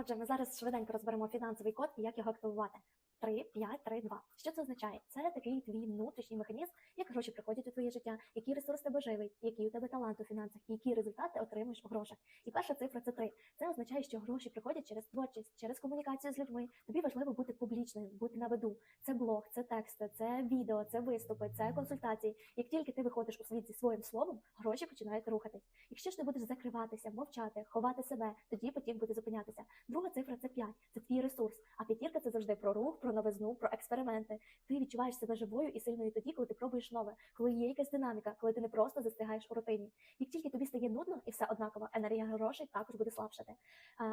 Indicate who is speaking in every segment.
Speaker 1: Отже, ми зараз швиденько розберемо фінансовий код і як його активувати. 3, 5, 3, 2. Що це означає? Це такий твій внутрішній механізм, як гроші приходять у твоє життя, який ресурс тебе живий, який у тебе талант у фінансах, які результати ти отримуєш у грошах. І перша цифра це 3. Це означає, що гроші приходять через творчість, через комунікацію з людьми. Тобі важливо бути публічною, бути на виду. Це блог, це тексти, це відео, це виступи, це консультації. Як тільки ти виходиш у світ зі своїм словом, гроші починають рухатись. Якщо ж ти будеш закриватися, мовчати, ховати себе, тоді потік буде зупинятися. Друга цифра це 5. Це твій ресурс. А п'ятірка це завжди про рух, про новизну, про експерименти. Ти відчуваєш себе живою і сильною тоді, коли ти пробуєш нове, коли є якась динаміка, коли ти не просто застигаєш у рутині. Як тільки тобі стає нудно і все однаково, енергія грошей також буде слабшати.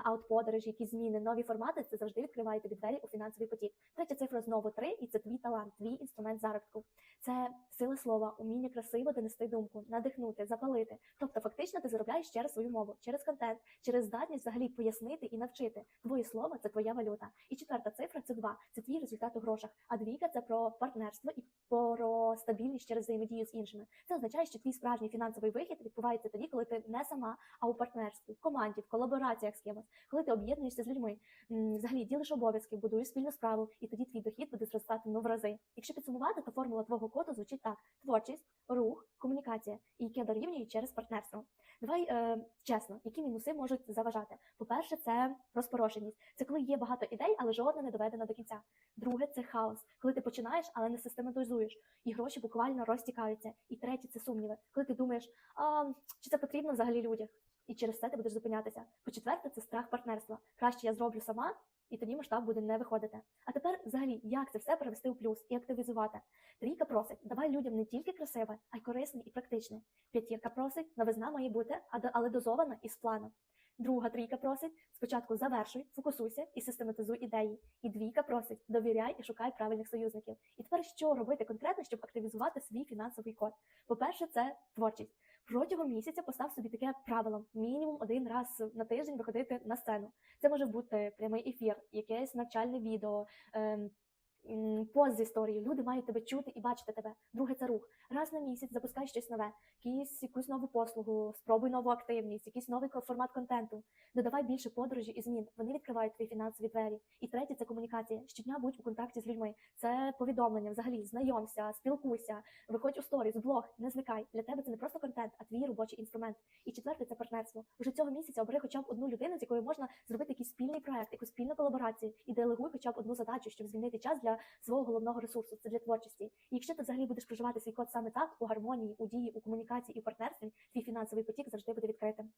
Speaker 1: А от подорожі, якісь зміни, нові формати це завжди відкриває тобі двері у фінансовий потік. Третя цифра знову 3, і це твій талант, твій інструмент заробітку. Це сила слова, уміння красиво донести думку, надихнути, запалити. Тобто, фактично, ти заробляєш через свою мову, через контент, через здатність взагалі пояснити і навчити. Твоє слово це твоя валюта. І четверта цифра це 2. Це твій результат у грошах. А двійка це про партнерство і про стабільність через взаємодію з іншими. Це означає, що твій справжній фінансовий вихід відбувається тоді, коли ти не сама, а у партнерстві, в команді, в колабораціях з кимось, коли ти об'єднуєшся з людьми, взагалі ділиш обов'язки, будуєш спільну справу, і тоді твій дохід буде зростати ну в рази. Якщо підсумувати, то формула твого коду звучить так: творчість, рух, комунікація, і яке дорівнює через партнерство. Давай е, чесно, які мінуси можуть заважати. По-перше, це розпорошеність. Це коли є багато ідей, але жодна не доведена до кінця. Друге це хаос, коли ти починаєш, але не систематизуєш, і гроші буквально розтікаються. І третє це сумніви, коли ти думаєш, а чи це потрібно взагалі людях, і через це ти будеш зупинятися. По-четверте, це страх партнерства. Краще я зроблю сама. І тоді масштаб буде не виходити. А тепер, взагалі, як це все перевести у плюс і активізувати? Трійка просить, давай людям не тільки красиве, а й корисне і практичне. П'ятірка просить, новизна має бути, але дозована і з планом. Друга трійка просить, спочатку завершуй, фокусуйся і систематизуй ідеї. І двійка просить, довіряй і шукай правильних союзників. І тепер що робити конкретно, щоб активізувати свій фінансовий код? По-перше, це творчість. Протягом місяця постав собі таке правило: мінімум один раз на тиждень виходити на сцену. Це може бути прямий ефір, якесь навчальне відео. Пост з історією, люди мають тебе чути і бачити тебе. Друге це рух. Раз на місяць запускай щось нове, якісь якусь нову послугу, спробуй нову активність, якийсь новий формат контенту. Додавай більше подорожі і змін. Вони відкривають твої фінансові двері. І третє це комунікація. Щодня будь у контакті з людьми. Це повідомлення, взагалі, знайомся, спілкуйся, виходь у сторіс, блог, не звикай. Для тебе це не просто контент, а твій робочий інструмент. І четверте це партнерство. Уже цього місяця обери хоча б одну людину, з якою можна зробити якийсь спільний проект, якусь спільну колаборацію, і делегуй хоча б одну задачу, щоб звільнити час для свого головного ресурсу. Це для творчості. І якщо ти взагалі будеш проживати свій код саме так, у гармонії, у дії, у комунікації і у партнерстві, твій фінансовий потік завжди буде відкритим.